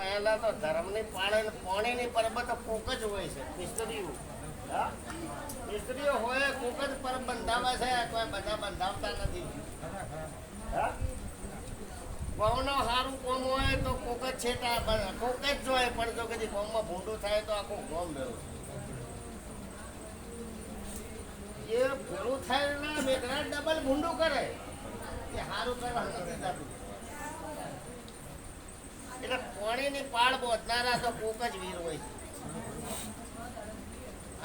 પહેલા તો ધર્મની પાણી પાણીની પરબત કોક જ હોય છે. મિસ્ત્રીઓ હોય, કોક જ પરબ બંધાવે છે, કોઈ બધા બંધાવતા નથી. કોમનો સારું કોમ હોય તો કોક જ છેટા કોક જ જોય પણ જો કદી કોમમાં ભૂંડું થાય તો આખું કોમ મેળવું એ ભેળું થાય ને મેઘરા ડબલ ભૂંડું કરે. એ સારું કરવા નથી એટલે પાણીની પાળ બોધનારા તો કોક જ વીર હોય.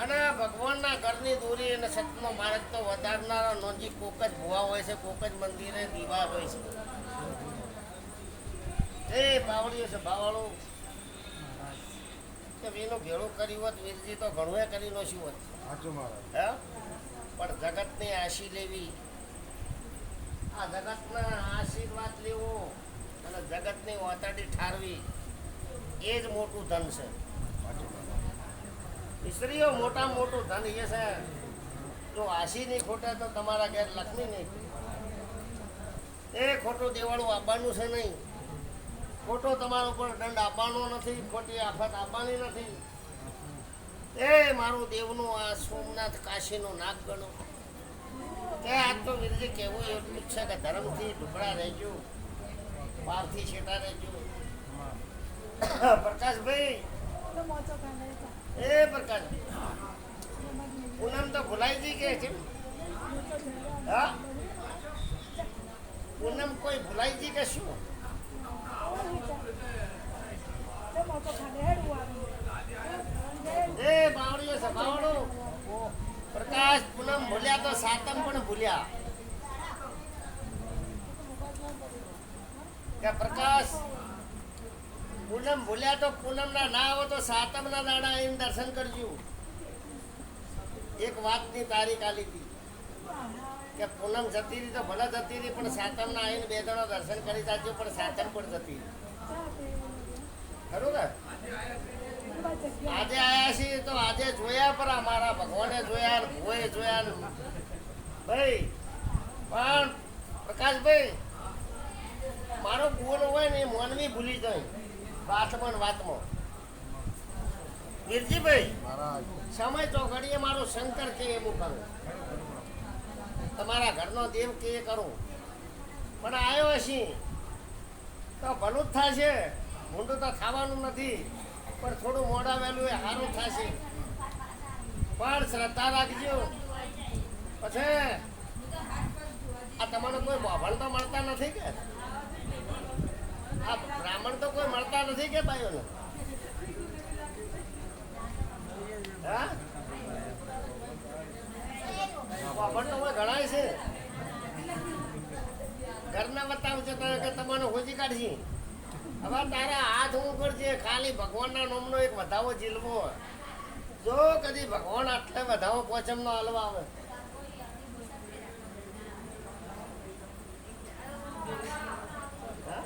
અને ભગવાનના ઘરની દૂરી અને સતનો માર્ગ તો વધારનારા નોંધી કોક જ ભુવા હોય છે કોક જ મંદિરે દીવા હોય છે. એ બાવળીઓ છે બાવળો. કે એનું ભેળું કર્યું હોત વીરજી તો ઘણું કરી નો શું હોત પણ જગતની આશી લેવી આ જગતના આશીર્વાદ લેવો. જગતની ઠારવી, એ જ મોટું ધન છે. સ્ત્રીઓ મોટા મોટું ધન એ છે. જો આશી નહીં ખોટે તો તમારા ઘેર લક્ષ્મી નહીં એ ખોટું દેવાળું આપવાનું છે નહીં. ખોટો તમારા ઉપર દંડ આપવાનો નથી, ખોટી આફત આપવાની નથી. એ મારું દેવનું આ સોમનાથ કાશીનું નાક ગણો. કે આજ તો વિરજી કહેવું એટલું છે કે ધર્મથી ઢુકડા રહેજો પારથી છેટા રહેજો પ્રકાશભાઈ. એ પ્રકાશ પૂનમ તો ભૂલાઈ ગઈ કે છે? હા? પૂનમ કોઈ ભૂલાઈ ગઈ કે શું? એ બાવળીઓ પ્રકાશ પૂનમ ભૂલ્યા તો સાતમ પણ ભૂલ્યા. કે પ્રકાશ, પૂનમ ભૂલ્યા તો પૂનમ ના ના આવો તો સાતમ ના દાડા આવીને દર્શન કરજો. એક વાતની તારીખ આલી હતી કે પૂનમ જતી રહી તો ભલે જતી રહી, પણ સાતમ ના આવીને બે જણા દર્શન કરી જાજો, પણ સાતમ પણ જતી રહી. ખરું ને? આજે આયા છીએ તો આજે જોયા પર અમારા ભગવાને જોયા ને ભોએ જોયા ભાઈ, પણ પ્રકાશભાઈ મારો બોલ હોય ને એ મોનવી ભૂલી જાય વાતમાં વાતમાં. વીરજીભાઈ સમય તો ઘડીએ મારો શંકર કે એવું કરું તમારા ઘરનો દેવ કે એ કરું. પણ આવ્યો હશે. તો ભલું જ થશે. ઊંડું તો ખાવાનું નથી. પણ થોડું મોડા વહેલું એ સારું થશે. પણ શ્રદ્ધા રાખજો. પછી આ તમારો કોઈ બાભણ તો મળતા નથી કે? આ બ્રાહ્મણ તો કોઈ મળતા નથી કે ભાઈઓને? હા? બાભણ તો છે. ઘરના બતાવશે કે તમારે હોજી કાઢશે હવે તારા હાથ હું કરજે ખાલી ભગવાનના નામનો એક વધાવો જીલવો જો કદી ભગવાન આટલે વધાવો પોચમનો હલવા આવે હા?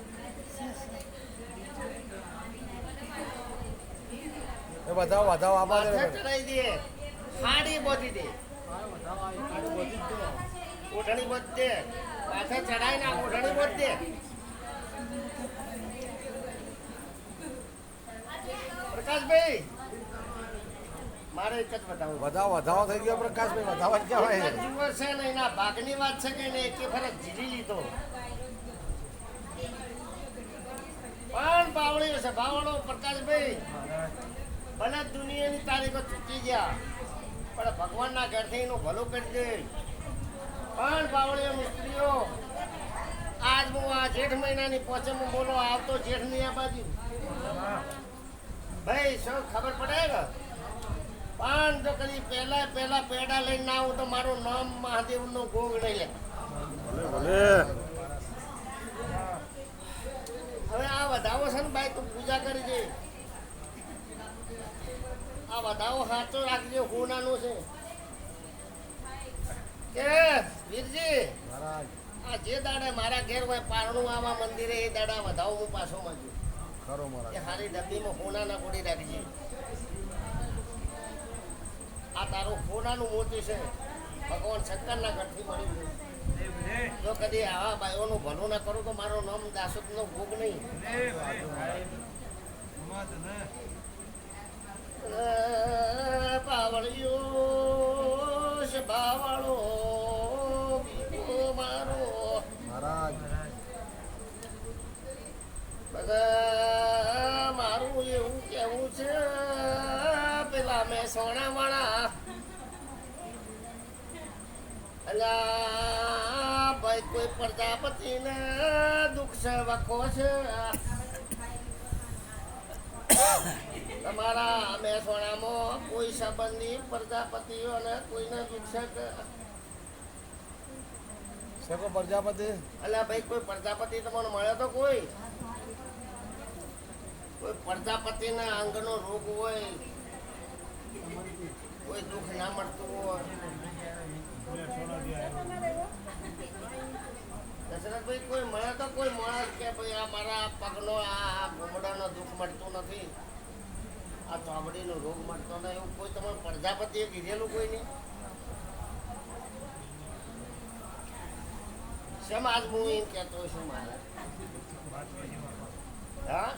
એ બધા વધાવ આપવા દે ચડાઈ દે. હાડી બોધી દે. ઓઢણી બોધ દે. પાછા ચડાઈ ના ઓઢણી બોધ દે. પ્રકાશભાઈ મારે એક જ બતાવું વધાવ વધાવો થઈ ગયો પ્રકાશભાઈ વધાવ જ કહેવાય. છે ને એના ભાગની વાત છે કે એને એકે ફરક જીરી લીધો. પણ બાવળીઓ છે બાવળો પ્રકાશભાઈ. ભલે દુનિયાની તારીખો ચૂકી ગયા પણ ભગવાનના ઘરથી એનું ભલું કરી દે. પણ બાવળીઓ મિસ્ત્રીઓ આજ હું આ જેઠ મહિનાની પોચમમાં બોલો આવતો જેઠની આ બાજુ. ભાઈ શું ખબર પડે પણ જો કદી પહેલા પહેલા પેડા લઈને ના આવું તો મારું નામ મહાદેવનો ગોગ નહીં લે. હવે આ વધાવો છે ને ભાઈ તું પૂજા કરી દે. આ સાચો રાખજો હોનાનું છે. કે વીરજી આ જે દાડે મારા ઘેર હોય પારણું આવા મંદિરે એ દાડા વધાવો હું પાછો મળજો ખરો મારા હારી ડબ્બીમાં હોનાના ગોળી રાખજે. આ તારું હોનાનું મોતી છે. ભગવાન શંકરના ઘરથી મળ્યું છે જો કદી આવા ભાઈઓનું ભલું ના કરું તો મારો નામ દાસોદનો ભોગ નહીં. પાવળિયો સભાવાળો મારો. મારું એવું કેવું છે પેલા મેં સોના ભાઈ કોઈ પ્રજાપતિ ને દુઃખ છે વખો છે. તમારા મહેસાણામાં કોઈ સંબંધી પ્રજાપતિઓને કોઈને દુઃખ શકો પ્રજાપતિ? અલ્યા ભાઈ કોઈ પ્રજાપતિ તમને મળ્યો તો કોઈ? કોઈ પ્રજાપતિના અંગનો રોગ હોય કોઈ દુઃખ ના મળતું હોય. દશરથભાઈ, કોઈ મળે તો કોઈ માણસ કે ભાઈ આ મારા પગનો, આ ઘૂમડાનો દુઃખ મળતું નથી. આ ચામડીનો રોગ મળતો નથી. એવું કોઈ તમારે પ્રજાપતિએ કીધેલું કોઈ નહીં? શેમ આજ હું એમ કહેતો છું મારે? હા?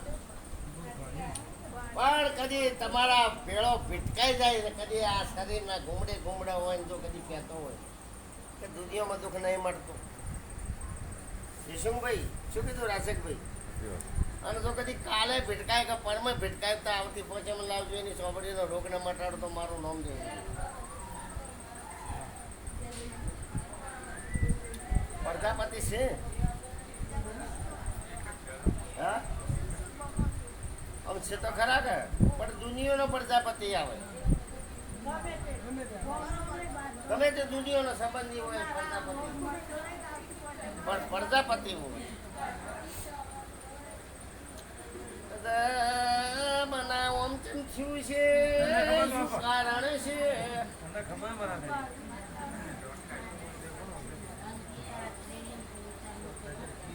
પણ કદી તમારા ભેળો ભીટકાઈ જાય ને કદી આ શરીરના ઘૂમડે ઘૂમડા હોય ને જો કદી કહેતો હોય કે દુનિયામાં દુઃખ નહીં મળતું. યશુભાઈ શું કીધું રાશેકભાઈ અને તો કદી કાલે ભીટકાય કે પરમે ભેટકાય તો આવતી પહોંચે મને લાવજો એની સોબડીનો રોગ ન મટાડો તો મારું નામ જોઈએ પ્રજાપતિ છે? હા? આમ છે તો ખરા કે પણ દુનિયાનો પ્રજાપતિ આવે. ગમે તે દુનિયાનો સંબંધી હોય પ્રજાપતિ. પણ પ્રજાપતિ હોય. દાદા, ઓમ તેમ થયું છે. કારણ છે?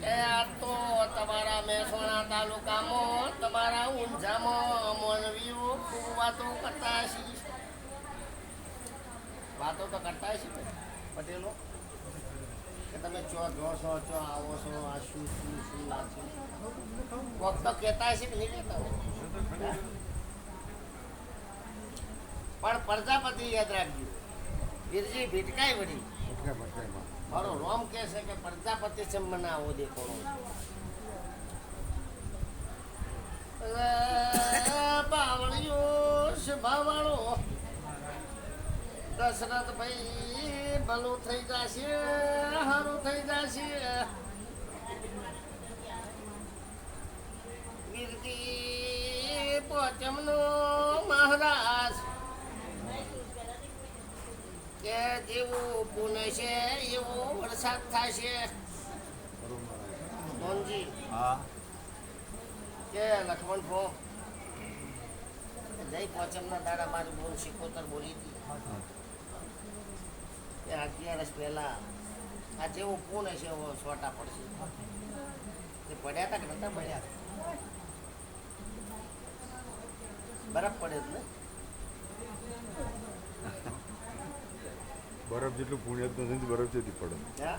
એ આ તો તમારા મહેસાણા તાલુકામાં તમારા ઊંઝામાં મોનવીઓ ખૂબ વાતો કરતા હશે. વાતો તો કરતા હશે પટેલો? કે તમે ચો જો છો ચો આવો છો આ શું શું શું લાગશે કોક તો કહેતા હશે કે નહીં કહેતા પણ પ્રજાપતિ યાદ રાખજો વીરજી ભીટકાય વળી. મારો રોમ કહે છે કે પ્રજાપતિ છે મને આવો દેખોડો બાવળીઓ સ્વભાવવાળો દશરથ ભાઈ ભલું થઈ જશે સારું થઈ જશે. વીરજી પોચમનો મહારાજ. કે જેવું પુણે છે એવો વરસાદ થશે. મોહનજી. હા. કે લક્ષ્મણ ભો. જય પોચમના દાડા મારી બોન શીખોતર બોલી હતી. કે અગિયારસ પહેલા આ જેવું પૂર્ણ છે એવો સોટા પડશે એ પડ્યા હતા કે નતા પડ્યા બરફ પડે જ ને બરફ જેટલું પુણ્ય જ નથી બરફ જેથી પડે હા?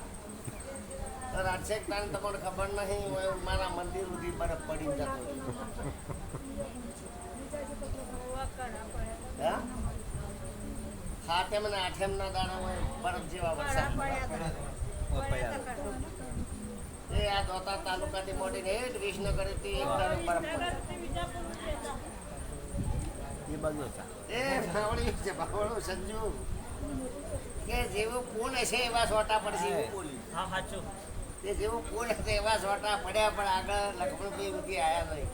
રાજશેખ તાણ તમને ખબર નહીં હોય મારા મંદિર સુધી બરફ પડી જતો. હા? સાતમ ને આઠમ ના દાણા હોય બરફ જેવા વરસાદ. એ આ દોતા તાલુકાથી મોડીને એ વિસનગરથી એક દાડો બરફ એ બાજુ હતા. એ ભાવડી છે ભાવડો સંજુ. કે જેવું પૂન હશે એવા સોટા પડશે. એવું બોલી તે જેવું પૂન હશે એવા સોટા પડ્યા પણ આગળ લક્ષ્મણભાઈ ઉઠી આવ્યા નહીં.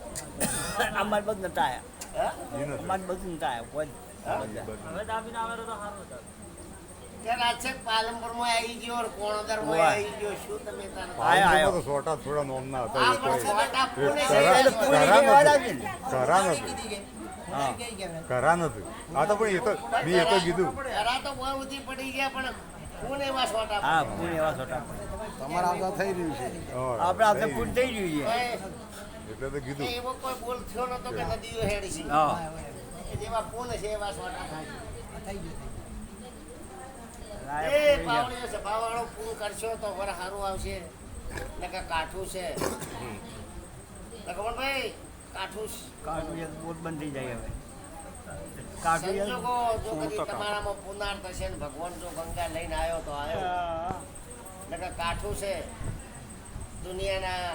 અમાર બધું નતા આવ્યા આયા. એ નથી અમાર બધું નતા આવ્યા કોઈ હા? પાલનપુરમાં આવી ગયો કોણોદરમાં આવી ગયો? શું તમે તારે સોટા થોડા હતા પૂરી નથી. હા. તો પણ એ તો મેં એ તો કીધું. ખરા તો બહુ પડી ગયા પણ પૂન એવા સોટા હા પડ્યા. એવા છોટા તમારા આવતા થઈ રહ્યું છે. આપણે આપણે નહીં. થઈ રહ્યું છે. એટલે તો કીધું. એવો કોઈ બોલ થયો નતો કે નદીઓ હેડી છે હા. એ જેવા પૂન છે એવા સોટા થાય. છે આ એ પાવડીઓ છે પાવાળો કરશો તો વર સારું આવશે. ને કાઠું છે. લખમણભાઈ કાઠું છે. એક બોટ બંધ થઈ જાય હવે. કાઢું એક- સંજોગો જો કદી તમારામાં પુનાર થશે ને ભગવાન જો ગંગા લઈને આવ્યો તો આવ્યો. કાઠું છે. દુનિયાના